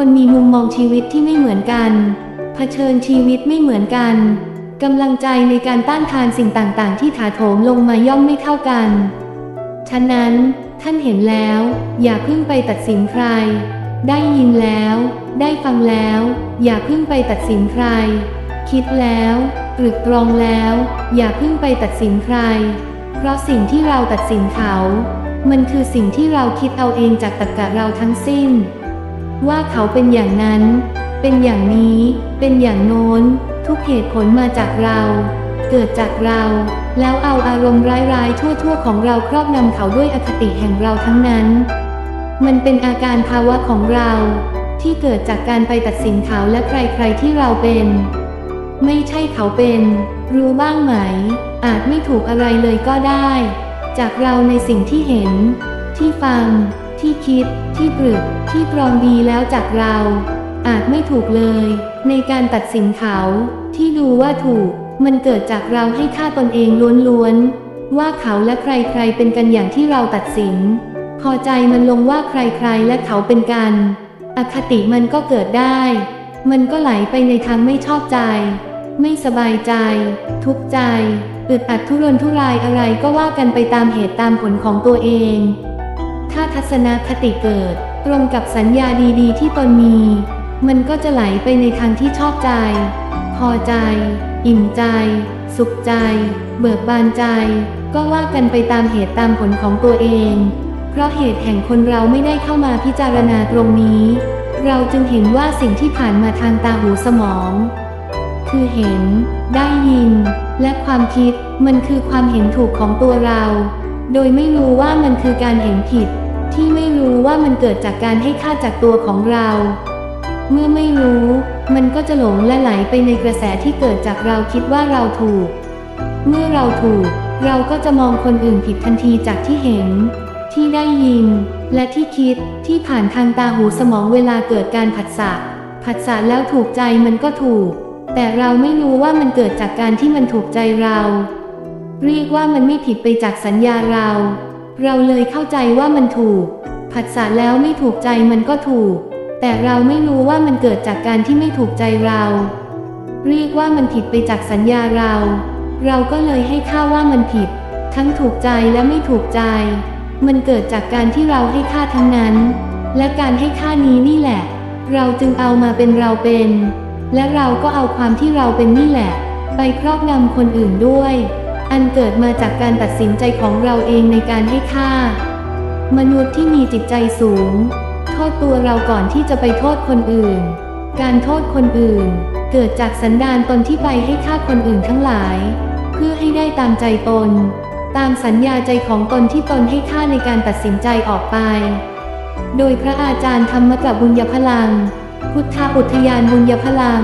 คนมีมุมมองชีวิตที่ไม่เหมือนกัน เผชิญชีวิตไม่เหมือนกัน กำลังใจในการต้านทานสิ่งต่างๆ ที่ถาโถมลงมาย่อมไม่เท่ากัน ฉะนั้น ท่านเห็นแล้ว อย่าเพิ่งไปตัดสินใคร ได้ยินแล้ว ได้ฟังแล้ว อย่าเพิ่งไปตัดสินใคร คิดแล้วตรึกตรองแล้ว อย่าเพิ่งไปตัดสินใคร เพราะสิ่งที่เราตัดสินเขา มันคือสิ่งที่เราคิดเอาเองจากตรรกะเราทั้งสิ้น ว่าเขาเป็นอย่างนั้น เป็นอย่างนี้ เป็นอย่างโน้น ทุกเหตุผลมาจากเรา เกิดจากเรา แล้วเอาอารมณ์ร้ายๆ ชั่วๆ ของเราครอบงำเขาด้วยอคติแห่งเราทั้งนั้น มันเป็นอาการภาวะของเรา ที่เกิดจากการไปตัดสินเขาและใครๆที่เราเป็น ไม่ใช่เขาเป็น รู้บ้างไหม อาจไม่ถูกอะไรเลยก็ได้ จากเราในสิ่งที่เห็น ที่ฟัง ที่คิด ที่ปรึก ที่ตรองดีแล้วจากเรา อาจไม่ถูกเลย ในการตัดสินเขา ที่ดูว่าถูก มันเกิดจากเราให้ค่าตนเองล้วนๆ ว่าเขาและใครๆเป็นกันอย่างที่เราตัดสิน พอใจมันลงว่าใครๆและเขาเป็นกัน อคติมันก็เกิดได้ มันก็ไหลไปในทางไม่ชอบใจ ไม่สบายใจ ทุกข์ใจอึดอัดทุรนทุรายอะไรก็ว่ากันไปตามเหตุตามผลของตัวเอง ทัศนคติเกิด ตรงกับสัญญาดีๆ ที่ตนมี มันก็จะไหลไปในทางที่ชอบใจ พอใจ อิ่มใจ สุขใจ เบิกบานใจ ก็ว่ากันไปตามเหตุตามผลของตัวเอง เพราะเหตุแห่งคนเราไม่ได้เข้ามาพิจารณาตรงนี้ เราจึงเห็นว่าสิ่งที่ผ่านมาทางตาหูสมอง คือเห็น ได้ยิน และความคิดมันคือความเห็นถูกของตัวเราโดยไม่รู้ว่ามันคือการเห็นผิด ที่ไม่รู้ว่ามันเกิดจากการให้ค่าจากตัวของเรา เมื่อไม่รู้ มันก็จะหลงและไหลไปในกระแสที่เกิดจากเราคิดว่าเราถูก เมื่อเราถูก เราก็จะมองคนอื่นผิดทันทีจากที่เห็น ที่ได้ยิน และที่คิดที่ผ่านทางตาหูสมองเวลาเกิดการผัสสะผัสสะแล้วถูกใจมันก็ถูก แต่เราไม่รู้ว่ามันเกิดจากการที่มันถูกใจเรา เรียกว่ามันไม่ผิดไปจากสัญญาเรา เราเลยเข้าใจว่ามันถูก ผัสสะแล้วไม่ถูกใจมันก็ถูก แต่เราไม่รู้ว่ามันเกิดจากการที่ไม่ถูกใจเรา เรียกว่ามันผิดไปจากสัญญาเรา เราก็เลยให้ค่าว่ามันผิด ทั้งถูกใจและไม่ถูกใจ มันเกิดจากการที่เราให้ค่าทั้งนั้น และการให้ค่านี้นี่แหละ เราจึงเอามาเป็นเราเป็น และเราก็เอาความที่เราเป็นนี่แหละ ไปครอบงำคนอื่นด้วย อันเกิดมาจากการตัดสินใจของเราเองในการให้ค่า มนุษย์ที่มีจิตใจสูง โทษตัวเราก่อนที่จะไปโทษคนอื่น การโทษคนอื่น เกิดจากสันดานตนที่ไปให้ค่าคนอื่นทั้งหลาย เพื่อให้ได้ตามใจตน ตามสัญญาใจของตนที่ตนให้ค่าในการตัดสินใจออกไป โดยพระอาจารย์ธรรมกับบุญญพลัง พุทธอุทยานบุญญพลัง